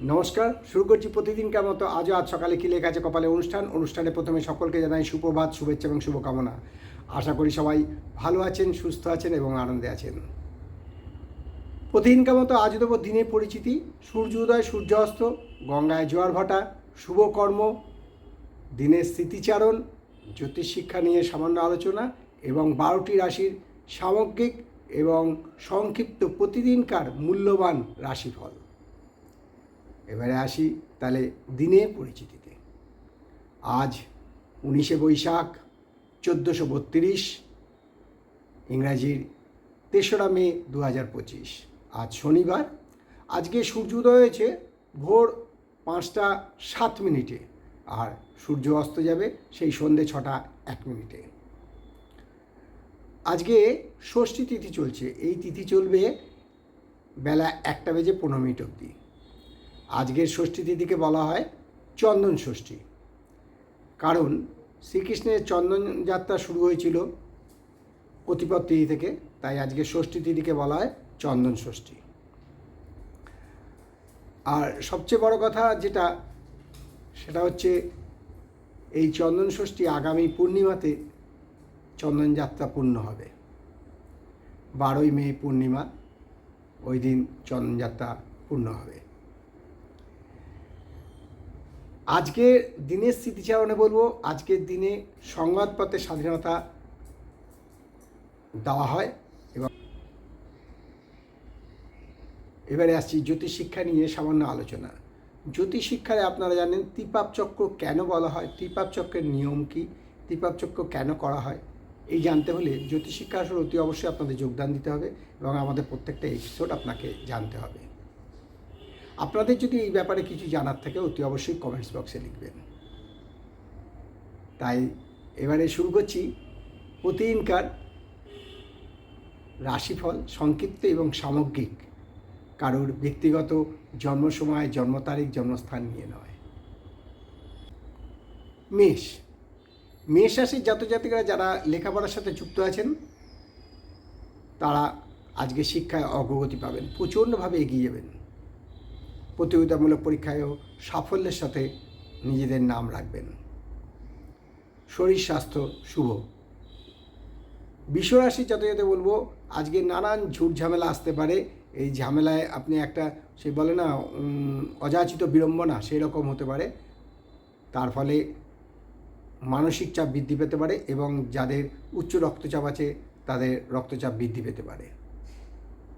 নমস্কার, শুরু করছি প্রতিদিনকার মতো। আজও আজ সকালে কি লেখা আছে কপালে অনুষ্ঠান? অনুষ্ঠানে প্রথমে সকলকে জানাই সুপ্রভাত শুভেচ্ছা এবং শুভকামনা। আশা করি সবাই ভালো আছেন, সুস্থ আছেন এবং আনন্দে আছেন। প্রতিদিনকার মতো আজ দেবো দিনের পরিচিতি। সূর্য উদয়, সূর্যাস্ত, গঙ্গায় জোয়ার ভাটা শুভকর্ম দিনের স্মৃতিচারণ, জ্যোতিষ শিক্ষা নিয়ে সামান্য আলোচনা এবং বারোটি রাশির সামগ্রিক এবং সংক্ষিপ্ত প্রতিদিনকার মূল্যবান রাশিফল। এবারে আসি তাহলে দিনের পরিচিতিতে। আজ উনিশে বৈশাখ, চোদ্দোশো বত্রিশ, ইংরাজির তেসরা মে দু হাজার পঁচিশ। আজ শনিবার, আজকে সূর্যোদয় হয়েছে ভোর পাঁচটা সাত মিনিটে আর সূর্য অস্ত যাবে সেই সন্ধে ছটা এক মিনিটে। আজকে ষষ্ঠী তিথি চলছে, এই তিথি চলবে বেলা একটা বেজে পনেরো মিনিট অবধি। আজকের ষষ্ঠী তিথিকে বলা হয় চন্দন ষষ্ঠী। কারণ শ্রীকৃষ্ণের চন্দন যাত্রা শুরু হয়েছিল প্রতিপদ তিথি থেকে, তাই আজকে ষষ্ঠী তিথিকে বলা হয় চন্দন ষষ্ঠী। আর সবচেয়ে বড় কথা যেটা, সেটা হচ্ছে এই চন্দন ষষ্ঠী আগামী পূর্ণিমাতে চন্দন যাত্রা পূর্ণ হবে। বারোই মে পূর্ণিমা, ওই দিন চন্দনযাত্রা পূর্ণ হবে। আজকে দিনের স্মৃতিচারণে বলব, আজকের দিনে সংবাদপত্রের স্বাধীনতা দেওয়া হয় এবং এবারে আসছি জ্যোতিষ শিক্ষা নিয়ে সামান্য আলোচনা। জ্যোতিষ শিক্ষায় আপনারা জানেন ত্রিপাপ চক্র কেন বলা হয় ত্রিপাপ চক্রের নিয়ম কী ত্রিপাপ চক্র কেন করা হয়, এই জানতে হলে জ্যোতিষ শিক্ষা আসলে অতি অবশ্যই আপনাদের যোগদান দিতে হবে এবং আমাদের প্রত্যেকটা এপিসোড আপনাকে জানতে হবে। আপনাদের যদি এই ব্যাপারে কিছু জানার থাকে, অতি অবশ্যই কমেন্টস বক্সে লিখবেন। তাই এবারে শুরু করছি। প্রতিদিনকার রাশিফল সংক্ষিপ্ত এবং সামগ্রিক। কারোর ব্যক্তিগত জন্ম সময় জন্ম তারিখ জন্মস্থান নিয়ে নয়। মেষ। মেষ রাশির জাতজাতিকারা যারা লেখাপড়ার সাথে যুক্ত আছেন, তারা আজকে শিক্ষায় অগ্রগতি পাবেন। প্রচণ্ডভাবে এগিয়ে যাবেন। প্রতিযোগিতামূলক পরীক্ষায়ও সাফল্যের সাথে নিজেদের নাম রাখবেন। শরীর স্বাস্থ্য শুভ। বিশ্বরাশির জাতজাতে বলব, আজকে নানান ঝুট ঝামেলা আসতে পারে। এই ঝামেলায় আপনি একটা, সে বলে না অযাচিত বিড়ম্বনা সেই রকম হতে পারে। তার ফলে মানসিক চাপ বৃদ্ধি পেতে পারে এবং যাদের উচ্চ রক্তচাপ আছে, তাদের রক্তচাপ বৃদ্ধি পেতে পারে।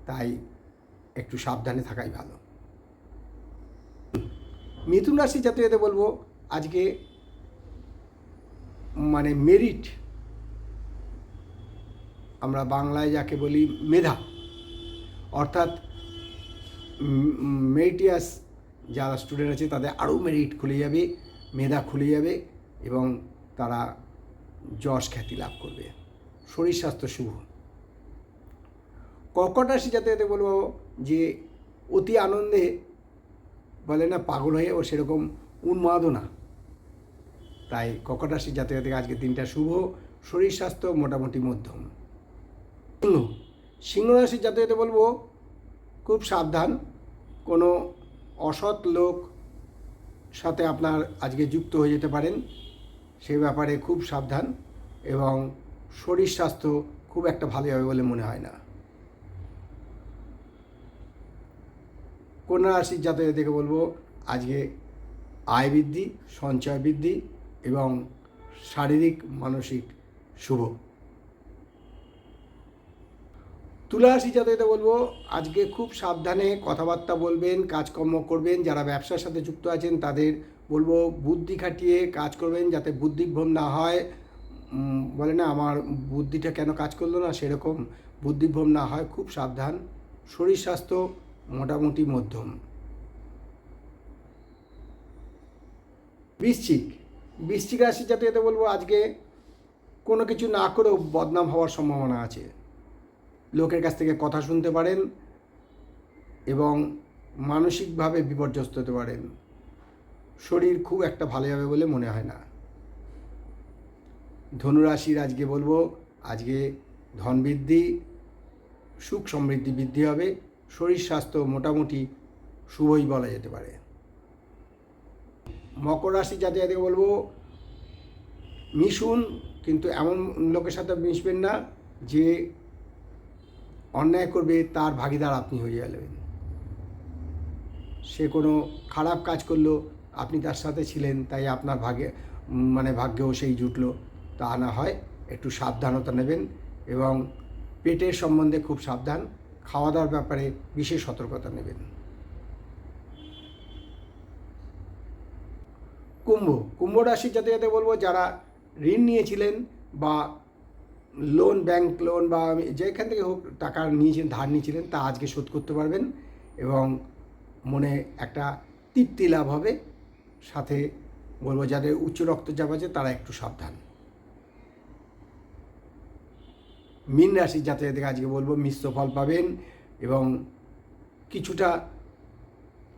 তাই একটু সাবধানে থাকাই ভালো। মিথুন রাশি জাতীয়তে বলব, আজকে মানে মেরিট আমরা বাংলায় যাকে বলি মেধা। অর্থাৎ মেরিটিয়াস যারা স্টুডেন্ট আছে তাদের আরও মেরিট খুলে যাবে, মেধা খুলে যাবে এবং তারা যশ খ্যাতি লাভ করবে। শরীর স্বাস্থ্য শুভ। কর্কট রাশি যাতে বলব যে অতি আনন্দে বলে, না, পাগল হয়ে ও সেরকম উন্মাদনা তাই কর্কট রাশি জাতিকা আজকের দিনটা শুভ। শরীর স্বাস্থ্য মোটামুটি মধ্যম। সিংহ। রাশির জাতকতে বলব, খুব সাবধান। কোনো অসৎ লোক সাথে আপনার আজকে যুক্ত হয়ে যেতে পারেন। সেই ব্যাপারে খুব সাবধান এবং শরীর স্বাস্থ্য খুব একটা ভালো হবে বলে মনে হয় না। কন্যা রাশির জাতক দেখে বলব, আজকে আয় বৃদ্ধি, সঞ্চয় বৃদ্ধি এবং শারীরিক, মানসিক শুভ। তুলা রাশি জাতকতে বলব, আজকে খুব সাবধানে কথাবার্তা বলবেন, কাজকর্ম করবেন, যারা ব্যবসার সাথে যুক্ত আছেন তাদের বলব, বুদ্ধি খাটিয়ে কাজ করবেন যাতে বুদ্ধিভ্রম না হয়। বলে না, আমার বুদ্ধিটা কেন কাজ করল না? সেরকম বুদ্ধিভ্রম না হয়, খুব সাবধান। শরীর স্বাস্থ্য মোটামুটি মধ্যম। বৃশ্চিক। বৃশ্চিক রাশির যাতে এতে বলব, আজকে কোনো কিছু না করেও বদনাম হওয়ার সম্ভাবনা আছে। লোকের কাছ থেকে কথা শুনতে পারেন এবং মানসিকভাবে বিপর্যস্ত হতে পারেন। শরীর খুব একটা ভালো যাবে বলে মনে হয় না। ধনুরাশির আজকে বলব, আজকে ধন বৃদ্ধি সুখ সমৃদ্ধি বৃদ্ধি হবে। শরীর স্বাস্থ্য মোটামুটি শুভই বলা যেতে পারে। মকর রাশি জাতি জাতিকে বলব, মিশুন, কিন্তু এমন লোকের সাথে মিশবেন না যে অন্যায় করবে, তার ভাগিদার আপনি হয়ে যাবেন। সে কোনো খারাপ কাজ করল, আপনি তার সাথে ছিলেন, তাই আপনার ভাগে মানে ভাগ্যেও সেই জুটলো। তা না হয়, একটু সাবধানতা নেবেন এবং পেটের সম্বন্ধে খুব সাবধান। খাওয়া দাওয়ার ব্যাপারে বিশেষ সতর্কতা নেবেন। কুম্ভ। কুম্ভ রাশির যাতে যাতে বলব, যারা ঋণ নিয়েছিলেন বা লোন ব্যাংক লোন বা যেখান থেকে হোক টাকা নিয়েছিলেন, ধার নিয়েছিলেন, তা আজকে শোধ করতে পারবেন এবং মনে একটা তৃপ্তি লাভ হবে। সাথে বলব, যাদের উচ্চ রক্তচাপ আছে, তারা একটু সাবধান। মীন রাশির যাতে আজকে বলব, মিশ্র ফল পাবেন এবং কিছুটা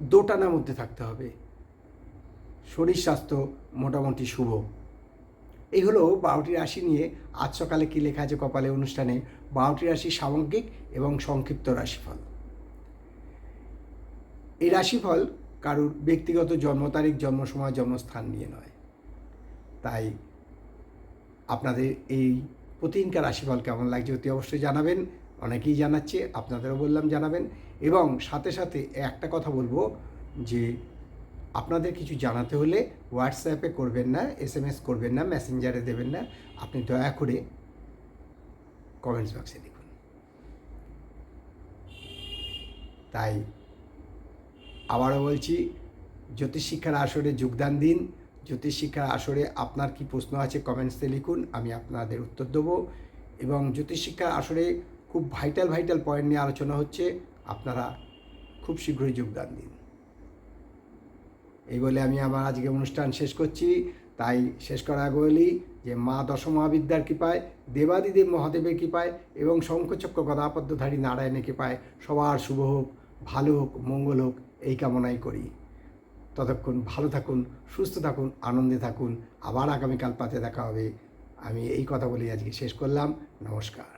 দোটানার মধ্যে থাকতে হবে। শরীর স্বাস্থ্য মোটামুটি শুভ। এই হলো বারোটি রাশি নিয়ে আজ সকালে কী লেখা আছে কপালে অনুষ্ঠানে? বারোটি রাশি সামগ্রিক এবং সংক্ষিপ্ত রাশিফল। এই রাশিফল কারুর ব্যক্তিগত জন্ম তারিখ, জন্ম সময়, জন্মস্থান নিয়ে নয়। তাই আপনাদের এই প্রতিদিনকার রাশিফল কেমন লাগছে অতি অবশ্যই জানাবেন। অনেকেই জানাচ্ছে, আপনাদেরও বললাম জানাবেন। এবং সাথে সাথে একটা কথা বলব যে, আপনাদের কিছু জানাতে হলে হোয়াটসঅ্যাপে করবেন না এস এম এস করবেন না মেসেঞ্জারে দেবেন না। আপনি দয়া করে কমেন্টস বক্সে লিখুন। তাই আবারও বলছি, জ্যোতিষশিক্ষার আসরে যোগদান দিন। জ্যোতিষশিক্ষার আসরে আপনার কি প্রশ্ন আছে কমেন্টসে লিখুন, আমি আপনাদের উত্তর দেবো। এবং জ্যোতিষশিক্ষার আসরে খুব ভাইটাল ভাইটাল পয়েন্ট নিয়ে আলোচনা হচ্ছে, আপনারা খুব শীঘ্রই যোগদান দিন। এই বলে আমি আমার আজকে অনুষ্ঠান শেষ করছি। তাই শেষ করার বলি যে মা দশমহাবিদ্যার কৃপায়, দেবাদিদেব মহাদেবের কৃপায় এবং শঙ্খচক্র গদাপদ্মধারী নারায়ণের কৃপায় সবার শুভ হোক, ভালো হোক, মঙ্গল হোক, এই কামনাই করি। ততক্ষণ ভালো থাকুন, সুস্থ থাকুন, আনন্দে থাকুন। আবার আগামীকাল পাতে দেখা হবে। আমি এই কথা বলে আজকে শেষ করলাম। নমস্কার।